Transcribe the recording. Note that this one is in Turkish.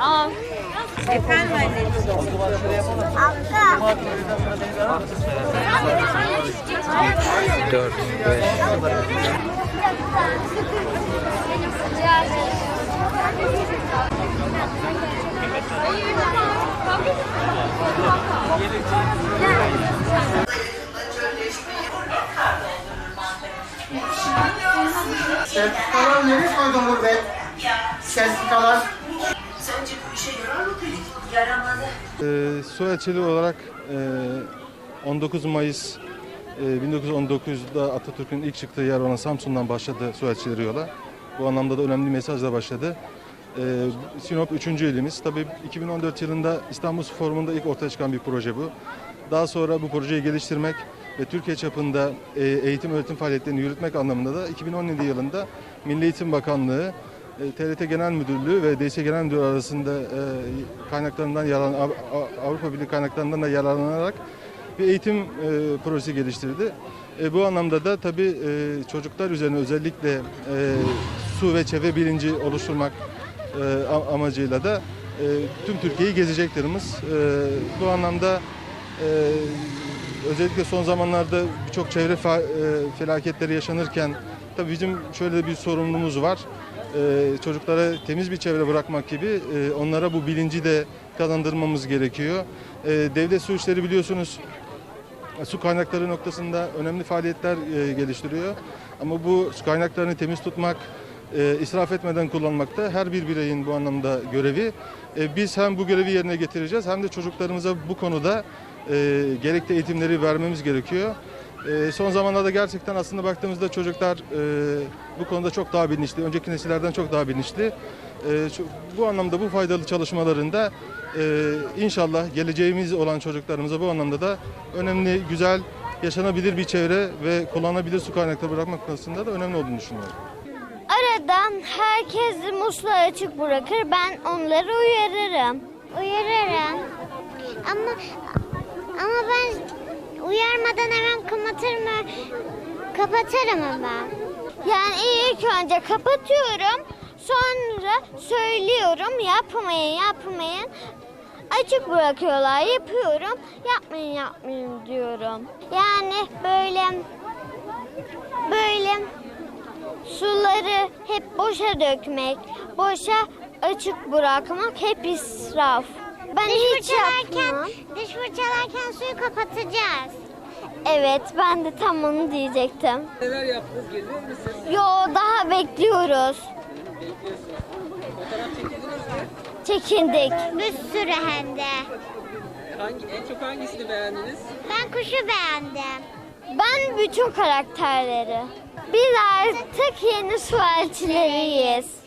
Aa, Efendim anneciğim. Dört, beş. Sertifikalar nereye koydun be? Sertifikalar. Ee, su elçiliği olarak e, 19 Mayıs e, 1919'da Atatürk'ün ilk çıktığı yer olan Samsun'dan başladı su elçileri yola. Bu anlamda da önemli bir mesajla başladı. Ee, Sinop 3. ilimiz. Tabii 2014 yılında İstanbul Forumu'nda ilk ortaya çıkan bir proje bu. Daha sonra bu projeyi geliştirmek ve Türkiye çapında e, eğitim öğretim faaliyetlerini yürütmek anlamında da 2017 yılında Milli Eğitim Bakanlığı, e, TRT Genel Müdürlüğü ve DS Genel Müdürlüğü arasında e, kaynaklarından yararlan Av- Av- Avrupa Birliği kaynaklarından da yararlanarak bir eğitim e, projesi geliştirdi. E, bu anlamda da tabii e, çocuklar üzerine özellikle e, su ve çevre bilinci oluşturmak e, amacıyla da e, tüm Türkiye'yi gezeceklerimiz. E, bu anlamda e, özellikle son zamanlarda birçok çevre e, felaketleri yaşanırken tabii bizim şöyle bir sorumluluğumuz var. E, çocuklara temiz bir çevre bırakmak gibi e, onlara bu bilinci de kazandırmamız gerekiyor. Devlet su işleri biliyorsunuz su kaynakları noktasında önemli faaliyetler geliştiriyor. Ama bu su kaynaklarını temiz tutmak, israf etmeden kullanmak da her bir bireyin bu anlamda görevi. Biz hem bu görevi yerine getireceğiz hem de çocuklarımıza bu konuda e, gerekli eğitimleri vermemiz gerekiyor. E, son zamanlarda gerçekten aslında baktığımızda çocuklar e, bu konuda çok daha bilinçli, önceki nesillerden çok daha bilinçli. E, bu anlamda bu faydalı çalışmalarında e, inşallah geleceğimiz olan çocuklarımıza bu anlamda da önemli, güzel, yaşanabilir bir çevre ve kullanılabilir su kaynakları bırakmak konusunda da önemli olduğunu düşünüyorum. aradan herkes musluğu açık bırakır. Ben onları uyarırım. Uyarırım. Ama ama ben uyarmadan hemen kapatır mı? Kapatırım hemen. Yani ilk önce kapatıyorum. Sonra söylüyorum yapmayın yapmayın. Açık bırakıyorlar yapıyorum. Yapmayın yapmayın diyorum. Yani böyle böyle suları hep boşa dökmek, boşa açık bırakmak hep israf. Ben Diş hiç fırçalarken, yapmam. diş fırçalarken suyu kapatacağız. Evet ben de tam onu diyecektim. Neler yaptınız gelir misiniz? Yo daha bekliyoruz. Fotoğraf çekildiniz mi? Çekindik. Bir sürü hem de. Hangi, en çok hangisini beğendiniz? Ben kuşu beğendim. Ben bütün karakterleri. Biz artık yeni su elçileriyiz.